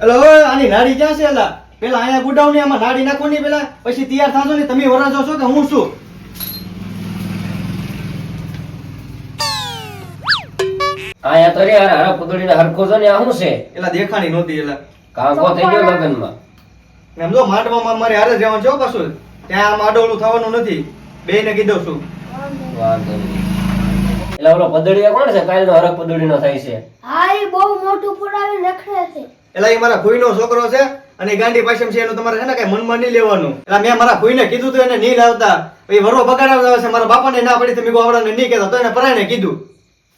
એટલે હવે આની નાડી ક્યાં છે એલા પેલા અહીંયા ગુડાઉન આમાં નાડી નાખો ની પેલા? પછી તૈયાર થાશો ને તમે વરાજો છો કે હું છું? આયા તો રે હારા હારા પુતળીને હરખો છો ને આ શું છે? એલા દેખાણી નહોતી એલા. કાંગો થઈ ગયો લગનમાં? એમ જો માંડવામાં મારે હારે જ રહેવાનું પાછું. ત્યાં આમ આડોલું થવાનું નથી. બે ને કીધું છું. વાંધો નહીં. એટલે ઓલો પદડીયા કોણ છે? કાલનો હરખ પદડીનો થાય છે. હા એ બહુ મોટું પુરાવી રખડે છે. એલા એ મારા ભૂઈનો છોકરો છે અને ગાંડી પાસે છે એનું તમારે છે ને કઈ મનમાં નહીં લેવાનું. એટલે મેં મારા ભૂઈને કીધું તું એને નહીં લાવતા. એ વરો બગાડવા આવે છે મારા બાપાને ના પડી તો મેં આવડાને નહીં કહેતા. તો એને પરાયને કીધું.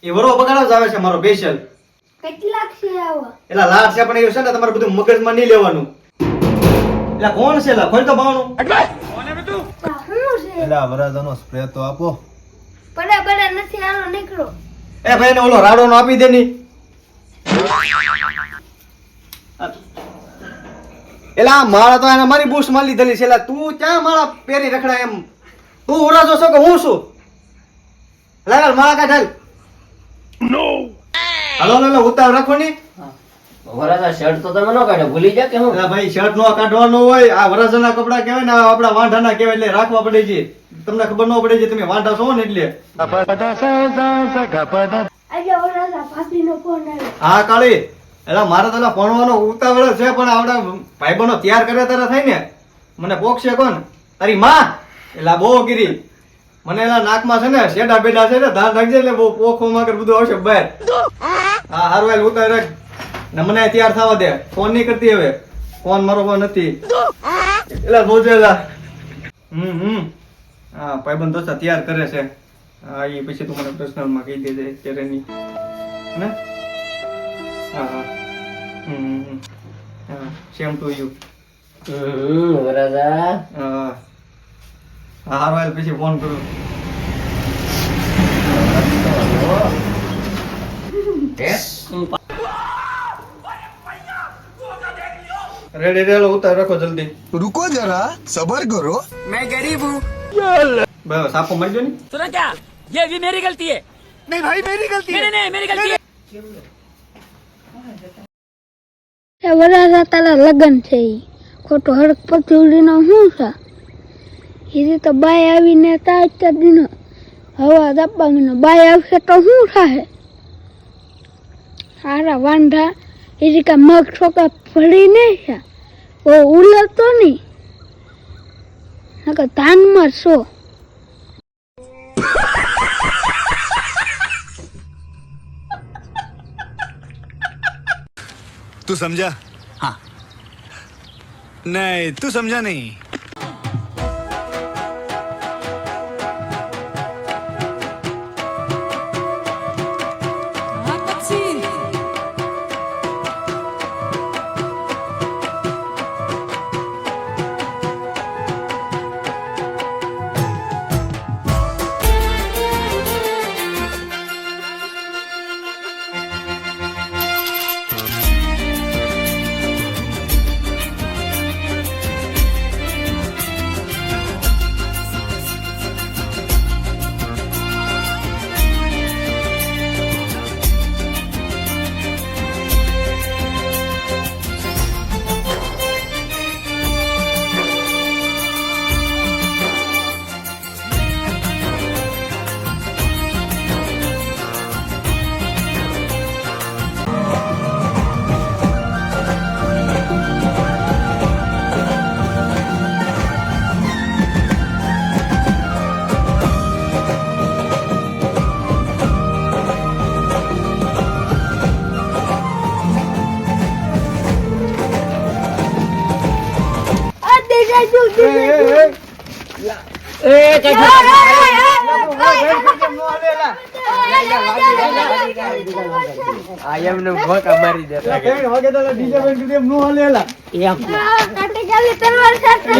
એ વરો બગાડવા આવે છે મારો બેસલ કેટલાક છે આવા? એલા લાડ છે પણ એ છે ને તમારે બધું મગજમાં નહીં લેવાનું. એટલે કોણ છે એલા? ખોલ તો બાવણું એટલે? આ વરાજાનો સ્પ્રે તો આપો. પડે પડે નથી આનો નીકળો. એ ભાઈ ને ઓલો રાડો નો આપી દે ની. એલા આ માળા તો એને મારી બૂસ માલી લીધેલી છે. એલા તું ક્યાં માળા પહેરી રખડા એમ? તું ઉરાજો છો કે હું છું? લાલ માળા કાઢ હાલ. નો હલો હાલો ઉતાર રાખો ની. વરાજા શર્ટ તો તમે ન કાઢો. ભૂલી જા કે હું? એલા ભાઈ શર્ટ નો કાઢવાનો હોય. આ વરાજાના કપડા કહેવાય ને આ આપણા વાંઢાના કહેવાય એટલે રાખવા પડે છે. તમને ખબર ન પડે છે તમે વાંઢા છો ને એટલે. આજે વરાસા ભાભીનો ફોન આવ્યો. હા કાળી. એટલે મારે તો ભણવાનો ઉતાવળ છે, પણ આવડા ભાઈબંધો તૈયાર કરે તારા થાય ને, મને પોક્ષે કોણ? તારી માં? એટલે બહુ ગીરી મને એના નાકમાં છે ને, શેડા બેડા છે ને, ધાર નાખજે એટલે બહુ પોખો માં બધું આવશે બહાર. હા, હારું, હાલ, ઉતાર ને મને તૈયાર થવા દે. ફોન નહીં કરતી હવે. ફોન મારો ફોન નથી. એટલે બોજેલા હમ હમ. હા, ભાઈબંધ દોસ્તા તૈયાર કરે છે. હા એ પછી તું મને પર્સનલમાં કહી દેજે અત્યારે નહીં. ને હા હા હમ હમ, હમ. હા સેમ ટુ યુ હમ, વરાજા હા હા હારું હાલ પછી ફોન કરું રેડી રેલો ઉતાર રાખો જલ્દી रुको जरा सबर करो બસ સાપો મારજો ને सुना क्या ये भी मेरी गलती है नहीं भाई मेरी गलती है नहीं नहीं मेरी गलती है એ વરાસા તારા લગન છે ઈ. ખોટો હડક પચુડીનો શું છે? એ રીતે બાય આવીને તાજ દીનો હવા દબાવીને બાય આવશે તો શું થાય સારા વાંઢા એ રીતે મગ છોકરા ભળી નહીં છે. ઓ ઉલતો નહીં. નકર ધાનમાં છો. તું સમજા? હા. નહીં તું સમજા નહીં.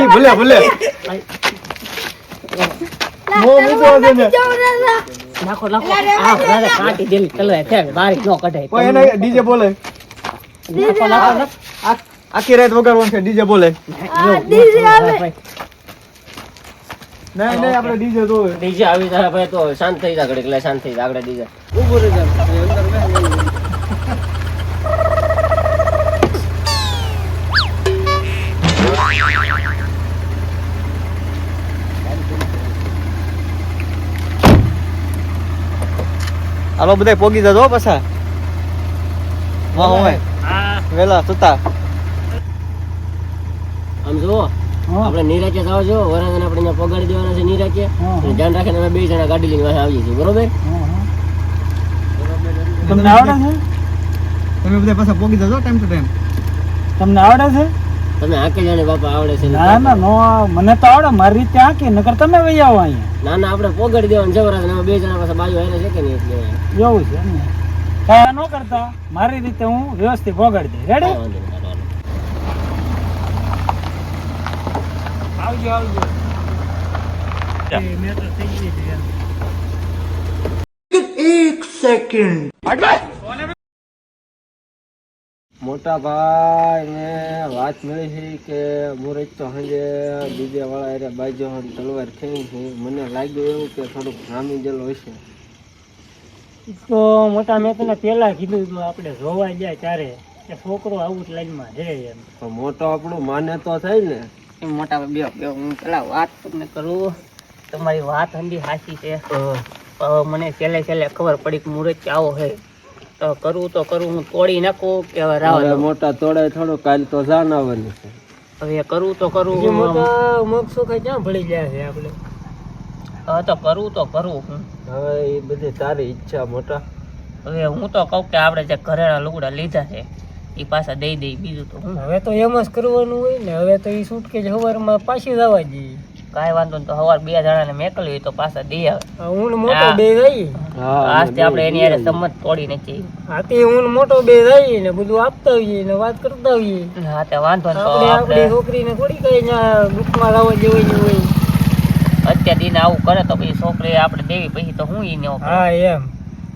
ભલે ભલે નાખો નાખો આ વરાજા કાટી દેલી તલવાર ફેંક બારી નો કઢાય ડીજે બોલે આખી રાત વગાડવાનું છે ડીજે બોલે. ડીજે આવે. નહીં નહીં આપણે ડીજે તો ડીજે આવી તારા ભાઈ તો શાંત થઈ જા ઘડીક લે શાંત થઈ જા આગળ ડીજે. ઊભો રહી જા હાલો બધા પોગી જજો પાછા. વાહ હોય વેલા સુતા. આમ જુઓ આપણે નિરાચે જાવ છો વરાજાને આપણે અહીંયા પગાડી દેવાના છે નિરાચે ધ્યાન રાખીને અમે બે જણા ગાડી લઈને વાહે આવીએ છીએ બરોબર? તમને આવડે છે? તમે બધા પાછા પોગી જજો ટાઈમ ટુ ટાઈમ તમને આવડે છે? તમે હાકે જાણે બાપા આવડે છે ને ના ના મને તો આવડે મારી રીતે આંકી નકર તમે વહી આવો અહીંયા. ના ના આપણે પોગાડી દેવાનું છે વરાજાને અમે બે જણા પાસે બાજુ હેરે છે કે નહીં એટલે એવું છે કાંઈ ન કરતા મારી રીતે હું વ્યવસ્થિત પોગાડી દઈ રેડી કાંઈ વાંધો નહીં, હાલો, હાલો. આવજો આવજો. મેં તો થઈ ગઈ છે એમ. મોટા ભાઈ ને વાત મળી છે કે મુરજ તો સાંજે બીજા વાળા અરે બાજુ તલવાર થઈ છે. મને લાગ્યું એવું કે થોડુંક રામી જેલો હશે તો મોટા મેં તને પેલા કીધું હતું આપણે જોવા જાય ત્યારે કે છોકરો આવું જ લાઈનમાં છે એમ. તો મોટો આપણું માને તો થાય ને. મોટા બે બે હું પેલા વાત તમને કરું. તમારી વાત હંડી હાચી છે. મને છેલ્લે છેલ્લે ખબર પડી કે મુરત આવો હે. તો કરવું તો કરવું હું તોડી નાખું કે રાવ મોટા તોડે થોડું કાલ તો જાન આવવાની છે. હવે કરવું તો કરું મોટા મગ સુખા ક્યાં ભળી જાય છે આપણે? હવે તો કરવું તો કરું હું. હવે એ બધી તારી ઈચ્છા મોટા. હવે હું તો કહું કે આપણે જે ઘરેણા લુગડા લીધા છે એ પાછા દઈ દઈ બીજું તો હું? હવે તો એમ જ કરવાનું હોય ને હવે તો એ છૂટકે જ હવારમાં પાછી જવા જઈએ કાંઈ વાંધો નહીં તો સવાર બે જણાને મેકલી હોય તો પાછા દઈ આવે. આ મોટો બે જઈએ હા આજથી આપણે એની યારે સંમત તોડી નાખીએ. હા તે ને મોટો બે જઈએ ને બધું આપતા હોઈએ ને વાત કરતા હોઈએ. હા તે વાંધો નહીં તો આપણે આપણી છોકરીને થોડી કઈ ગ્રુપમાં લાવવા જેવી હોય અત્યારે દિન આવું કરે તો પછી છોકરી આપણે દેવી પછી તો હું એને ને હા એમ.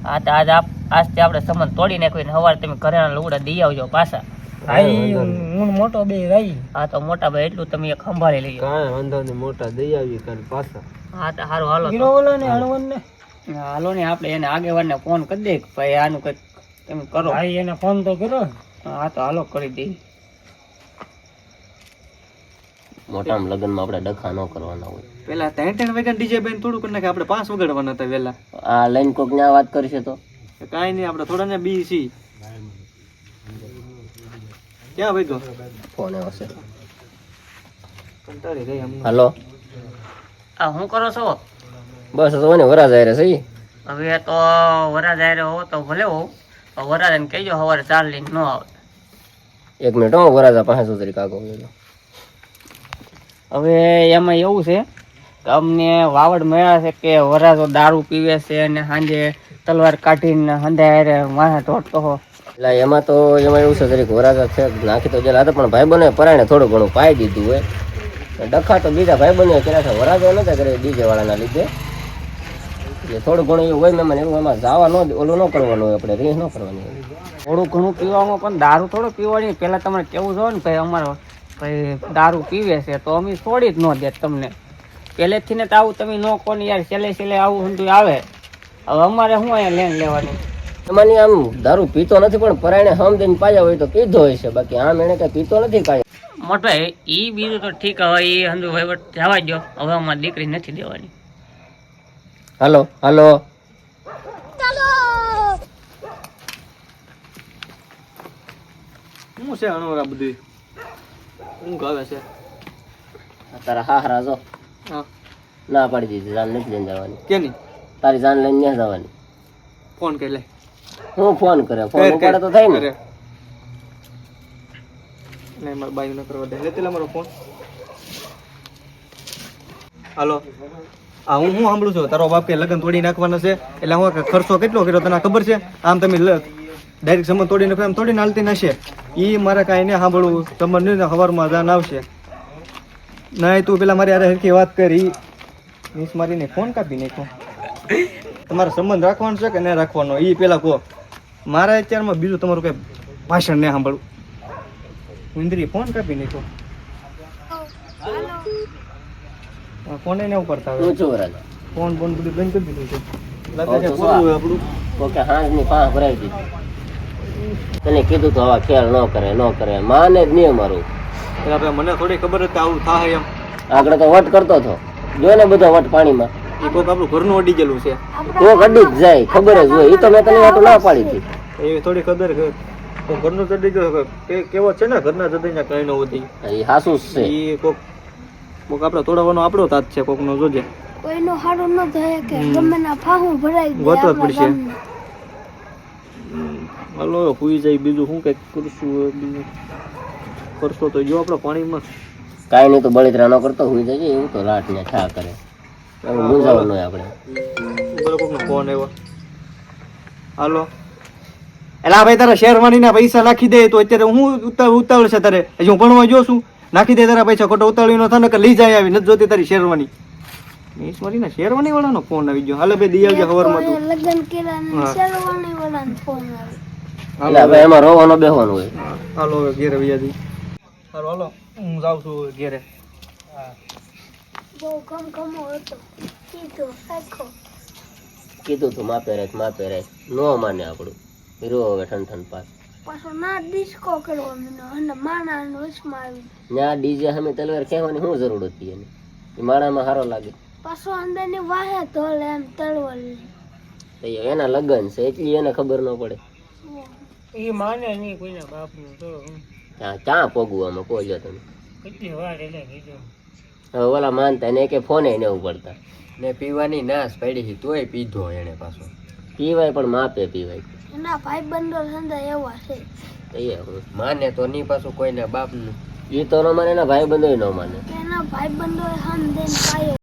હા તો આજ આપ આજથી આપણે સંબંધ તોડી નાખ્યો ને સવારે તમે ઘરેણા લુગડા દઈ આવજો પાછા. હું મોટો બે જઈએ હા તો મોટા ભાઈ એટલું તમે એક સંભાળી લઈએ કાંઈ વાંધો નહીં મોટા દઈ આવી કાલે પાછા. હા તો સારું હાલો. ગીરો ઓલો ને હળવદ ને હાલો ને આપણે એને આગેવાનને ફોન કરી દે કે ભાઈ આનું કંઈક તમે કરો. ભાઈ એને ફોન તો કરો હા તો હાલો કરી દઈએ મોટા લગ્નમાં આપણે ડખા ન કરવાના હોય. પેલા ત્રણ ત્રણ વાગ્યા ડીજે બેન થોડું કરી નાખે આપણે પાંચ વગાડવાના હતા વેલા. આ લઈને કોક ન્યા વાત કરશે તો? કાંઈ નહીં આપણે થોડા ને બી સી. ક્યાં ભાઈ તો ફોન આવશે કંટાળી ગઈ. હાલો. આ હું કરો છો? બસ તો ને વરા જાય રે સહી હવે તો વરાજ આરે હો તો ભલે હો. વરાજાને કહેજો સવારે ચાર લઈને ન આવે. એક મિનિટ હો વરાજા પાસે સુધરી કાકો. હવે એમાં એવું છે અમને વાવડ મળ્યા છે કે વરાજો દારૂ પીવે છે અને સાંજે તલવાર કાઢીને હંધારે માથા ઢોળતો હો એટલે એમાં તો એમાં એવું છે જરીક વરાજો છે નાખી તો જેલા હતા પણ ભાઈ બને પરાણે થોડું ઘણું પાઈ દીધું હોય. ડખા તો બીજા ભાઈ બને કર્યા છે વરાજો નતા કરે ડીજે વાળાના લીધે. એટલે થોડું ઘણું એવું હોય મહેમાન એવું એમાં જવા ન ઓલું ન કરવાનું હોય આપણે રીસ ન કરવાની થોડું ઘણું પીવામાં પણ દારૂ થોડો પીવાની પહેલાં તમારે કેવું જોવો ને ભાઈ અમારો ભાઈ દારૂ પીવે છે તો અમે છોડી જ ન દે તમને. પહેલેથી ને તો આવું તમે ન કોને યાર છેલ્લે છેલ્લે આવું ઊંધું આવે. હવે અમારે શું અહીંયા લેન લેવાની? એમાંની આમ દારૂ પીતો નથી પણ પરાયણે હમ દઈને પાયા હોય તો પીધો હોય છે. બાકી આમ એને કઈ પીતો નથી કાંઈ. મોટભાઈ એ બીજું તો ઠીક હવે એ હંધુ વહીવટ જવા દો હવે અમારી દીકરી નથી દેવાની. Hello hello. શું છે અણવરા બધી? ઊંઘ આવે છે? તારા હા હારા જો. હા ના પાડી દીધી જાન નથી લઈને જવાની. કેની? તારી જાન લઈને ન્યા જવાની. ફોન કરી લે. હું ફોન કરે ફોન ઉપાડે તો થાય ને. નહીં મારા બાઈ ન કરવા દે લેતી મારો ફોન. હાલો. હા હું હું સાંભળું છું? તારો બાપ કે લગ્ન તોડી નાખવાના છે? એટલે હું ખર્ચો કેટલો કર્યો તને ખબર છે? આમ તમે ડાયરેક્ટ સંબંધ તોડી નાખો એમ તોડીને હાલતી નાખશે એ મારે કાંઈ નહીં સાંભળવું. સંબંધ નહીં ને સવારમાં જાન આવશે. નહીં તું પેલા મારી આરે હરખી વાત કરી. મિસ મારીને ફોન કાપી નાખો તમારો સંબંધ રાખવાનો છે કે નહીં રાખવાનો? એ પેલા કહો. મારા અત્યારમાં બીજું તમારું કઈ ભાષણ નહીં સાંભળવું. ઇન્દ્રી ફોન કાપી નાખો ફોન એને ઉપાડતા વરાજા? ફોન ફોન બધું બંધ કરી દીધું છે. લાગે છે પૂરું આપણું. તો કે હાંજની પાંચ ભરાઈ દીધી તને કીધું તો આવા ખ્યાલ ન કરે ન કરે. માને જ નહીં અમારું. એટલે આપણે મને થોડી ખબર હતી આવું થાય એમ. આગળ તો વટ કરતો હતો. જો ને બધો વટ પાણીમાં? એ કોઈક આપણું ઘરનું અડી ગયેલું છે. તો અડી જ જાય ખબર જ હોય. એ તો મેં તને વાતો ના પાડી હતી. એ થોડી ખબર કોક ઘરનું ચડી ગયો કે કેવો છે ને ઘરના ચડીને કઈ ન વધી એ હાસુ છે. એ કોક કોક આપણે તોડવાનો આપણો તાત છે કોક નો જોજે. કોઈનો હારો ન થાય કે ગમે ના ફાહું ભરાઈ દે ગોતવા પડશે. હાલો હુઈ પૂઈ જાય બીજું શું કંઈક કરશું બીજું? કરશો તો જો આપણે પાણીમાં કાંઈ નહીં તો બળતરા ન કરતો હોય જજે એવું તો લાઠ ને છા કરે. હવે મૂંઝાવાનું નહીં આપણે. બોલો કોકનો ફોન આવ્યો. હાલો. એલા ભાઈ તારા શેરવાની ના પૈસા નાખી દે તો અત્યારે હું ઉતાવળ ઉતાવળ છે તારે? હજી હું ભણવા જો છું. નાખી દે તારા પૈસા ખોટો ઉતાવળી નો થાય કે લઈ જાય આવી નથી જોતી તારી શેરવાની મીસ મારી ના શેરવાની વાળાનો ફોન આવી ગયો. હાલે ભાઈ દિયાલ જે ખબરમાં કોઈએ લગ્ન હા. શેરવાની વાળાનો ફોન આવે એટલે હવે એમાં રોવાનો બેહવાનું હોય. હાલો હવે ઘેરે વિયાજી હાલો હાલો. હું જાઉં છું ઘેરે. બહુ ખમખમો હતો. કીધું આખો કીધું તું માપે રાખ માપે રાખ. નો માને આપણું. હીરો હવે ઠન ઠન પાસ. પાછો ના ડિસ્કો કરવા મીનો અને માણા વચમાં આવી. ત્યાં ડીજે સામે તલવાર કહેવાની શું જરૂર હતી એની? એ માણામાં સારો લાગે. પાછો અંદરની વાહે ધોલે એમ તળવલ તો એ એના લગ્ન છે એટલી એને ખબર ન પડે. એ માને નહીં કોઈના બાપનું તો ત્યાં પોગવું આમાં? કોઈ તમે. કેટલી વાર એટલે કીધું. હવે ઓલા માનતા ને કે ફોને એવું પડતા ને પીવાની નાશ પડી હતી તોય પીધો એને પાછો. પીવાય પણ માપે પીવાય. એના ભાઈ બંધો ધંધા એવા છે. એ માને તો નહીં પાછું કોઈને બાપનું. એ તો ન માને એના ભાઈ બંધો ન માને. એના ભાઈ બંધો હન દેન પાયો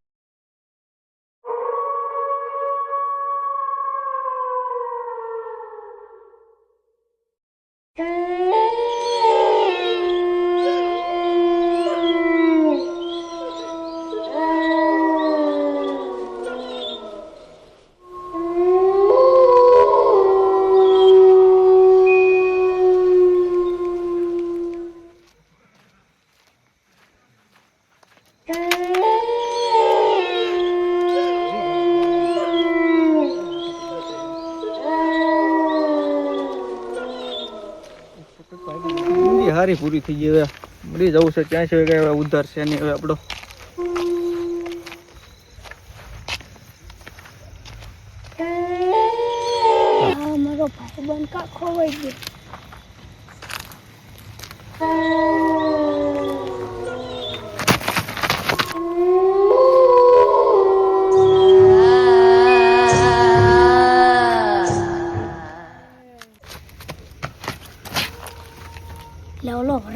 હારી પૂરી થઈ ગઈ હવે. મળી જવું છે. ક્યાં છે? હવે ઉધાર છે નહીં હવે આપણો?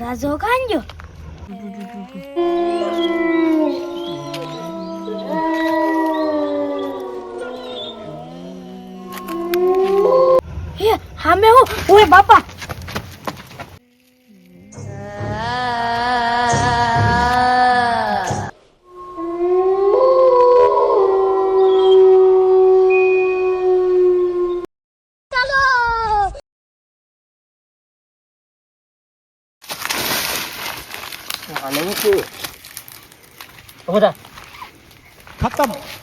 રાજો કાંજો હે હામે હું ઓય બાપા આને શું થયું? બધા ખતમ